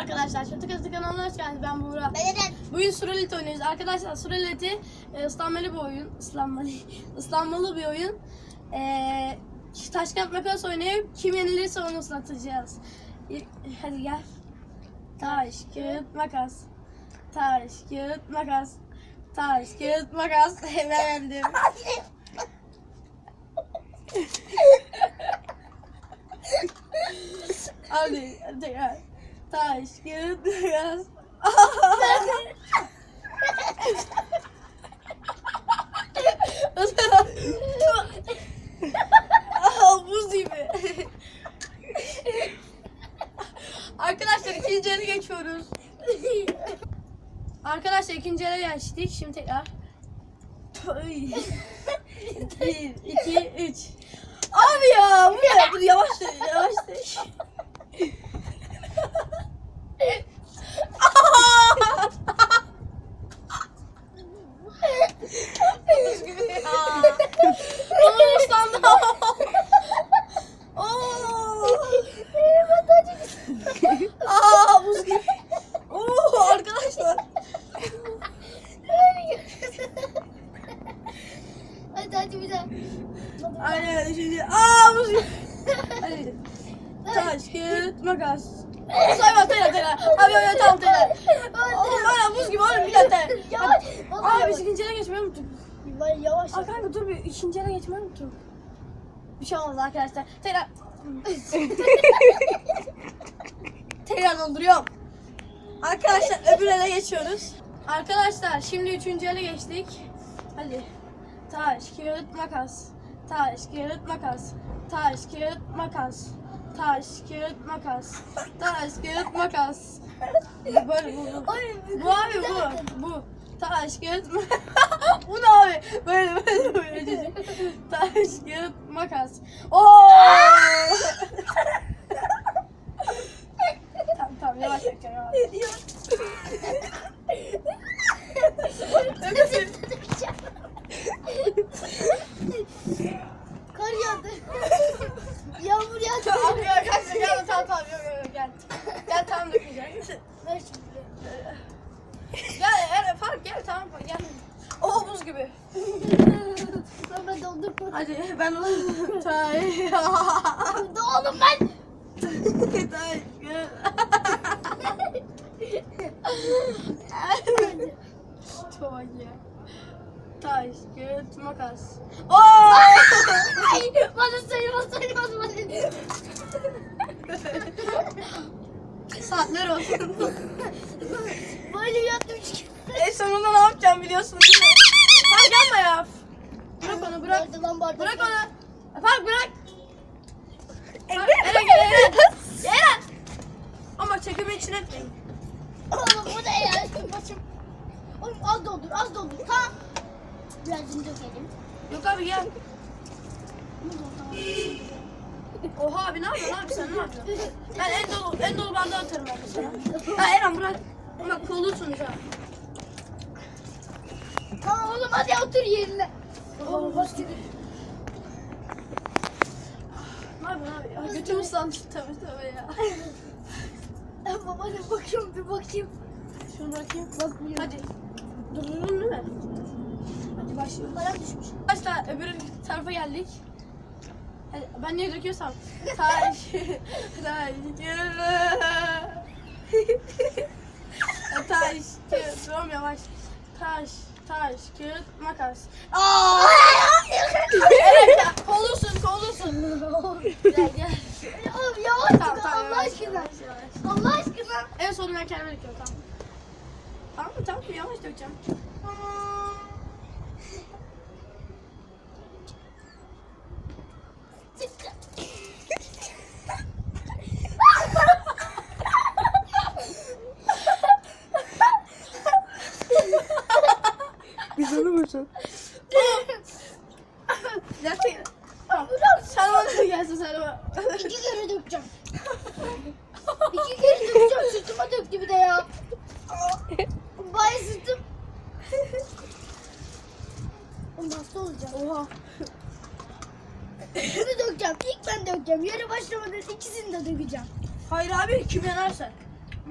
arkadaşlar. Çatı Kazı kanalına hoş geldiniz. Ben Buğra. Ben Eren. Bugün Suralit oynuyoruz. Arkadaşlar Suralit'i e, ıslanmalı bir oyun. Islanmalı, ıslanmalı bir oyun. E, taş kağıt makas oynayıp kim yenilirse onu ıslatacağız. İlk- Hadi gel. Taş, kağıt, makas. Taş, kağıt, makas. Taş, kağıt, makas. Beğendim. Hadi, hadi gel. Makas. Aa, buz gibi. Arkadaşlar ikinci ele geçiyoruz. Arkadaşlar ikinci ele geçtik. Şimdi tekrar. Bir, iki, üç. Abi ya bu ne? Dur yavaş yavaş. Buz gibi ya. Aa, ıslandım. Oo. Aa buz gibi. Oo arkadaşlar. Hadi hadi bir daha. Aynen şimdi. Aa buz gibi. Hadi. Taş, kağıt, makas. Sayma tela tela. Abi abi tamam tela. Oğlum bana buz gibi oğlum bir dakika. Yavaş. Abi ikinci yere geçmeyi unuttuk. Ben yavaş. Aa kanka dur bir ikinci yere geçmeyi unuttuk. Bir şey olmaz arkadaşlar. Tekrar. Tekrar donduruyorum. Arkadaşlar öbür ele geçiyoruz. Arkadaşlar şimdi üçüncü ele geçtik. Hadi. Taş, kağıt, makas. Taş, kağıt, makas. Taş, kağıt, makas. Taş, kağıt, makas. Taş, kağıt, makas. Böyle bu. bu. Abi bu. Bu. Taş, kağıt, makas. bu ne abi? Böyle böyle böyle. Taş, kağıt, makas. Oo! tamam tamam yavaş yapacağım yavaş. Kar yağdı. Yağmur yağdı. Tamam gel gel gel tamam tamam yok yok yok, gel. Gel tamam dökeceğim. Ver şimdi. Gel er, Fark gel tamam gel. Oo buz gibi. Ben dondur. Hadi ben Tay. Da oğlum ben. Tay. Çok iyi. Taş, kağıt, makas. Oo! Ay, bana sayılmaz bana. Saatler olsun. Böyle yattım ki. e sonunda ne yapacağım biliyorsun değil mi? Fark yapma ya. Bırak onu bırak. Lan bardak? Bırak onu. Fark bırak. Eren gel Eren. Eren. Ama çekimi için etmeyin. Oğlum bu ne ya? Başım. Oğlum az doldur az doldur. Tamam. Birazcık dökelim. Yok abi gel. Oha abi ne yapıyorsun abi sen ne yapıyorsun? Ben en dolu en dolu bandı atarım abi sana. Ha Eren bırak. Ama kollusunuz ha. Tamam oğlum hadi otur yerine. Oğlum şimdi. Ne yapıyorsun abi? Ya, götüm ıslandı tabii tabii ya. Ben babana bakıyorum bir bakayım. Şunu bırakayım. Bakmıyorum. Hadi. Durdurdun değil mi? Hadi başlayalım. Param düşmüş. Arkadaşlar öbür tarafa geldik. Hadi, ben niye döküyorsam. Taş, taş, kağıt. Taş, kağıt. Durum yavaş. Taş, taş, kağıt, makas. Aa! evet, ya, kollusun, kollusun. Gel, gel. Yavaş Tamam, tamam, Allah yavaş, aşkına. yavaş, yavaş. Allah aşkına. En sonunda kendime döküyorum, tamam. Tamam mı? Tamam mı? Yavaş dökeceğim. Güzel olursun. Gerçekten. Tamam. Sen bana gelsin sen bana. İki kere dökeceğim. İki kere dökeceğim. Sırtıma döktü bir de ya. Bay sırtım. Oğlum hasta olacağım. Oha. Bunu dökeceğim. İlk ben dökeceğim. Yarı başlamadan ikisini de dökeceğim. Hayır abi kim yenerse.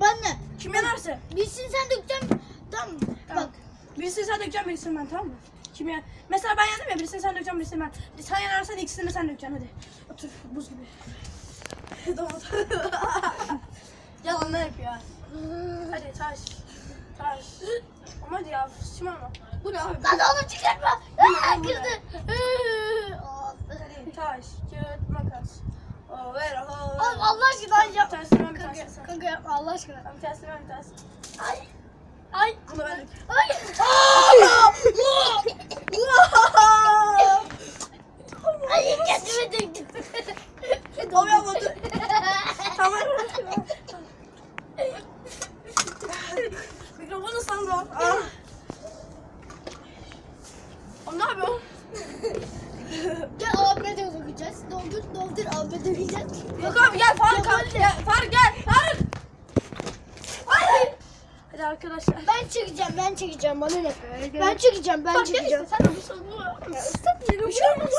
Ben ne? Kim yenerse. Bilsin sen dökeceğim. Tamam. Tamam. Bak. Birisini sen dökeceksin, birisini ben tamam mı? Kim ya? Mesela ben yendim ya, birisini sen dökeceksin, birisini ben. Sen yenersen ikisini de sen dökeceksin hadi. Otur, buz gibi. Tamam. Yalan ne yapıyor? Hadi taş. Taş. Ama hadi ya, şımarma. Bu ne abi? Lan oğlum çıkartma. Aa, kırdı. Hadi taş, kağıt, makas. O ver o. Oğlum Allah aşkına yap. ben, bir Kanka, yapma Allah aşkına. Tamam, ben, bir tanesini. Ay. Ay. Bunu ben dökeyim. Ay. Ay kendime döktüm. Tamam yapmadı. Tamam. Mikrofonu ıslandı. Ah. Oğlum ne yapıyorsun? Gel de dökeceğiz. Doldur doldur abime dökeceğiz. Yok abi gel Faruk. Gel, Faruk gel. Faruk. Ay. Hadi arkadaşlar. Ben çekeceğim ben çekeceğim bana ne? Ben çekeceğim ben Bak gel çekeceğim. işte sen de ıslan.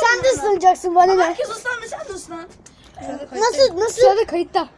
Sen de ıslanacaksın bana ne? Herkes ıslandı sen de ıslan. Nasıl nasıl? Şurada kayıtta.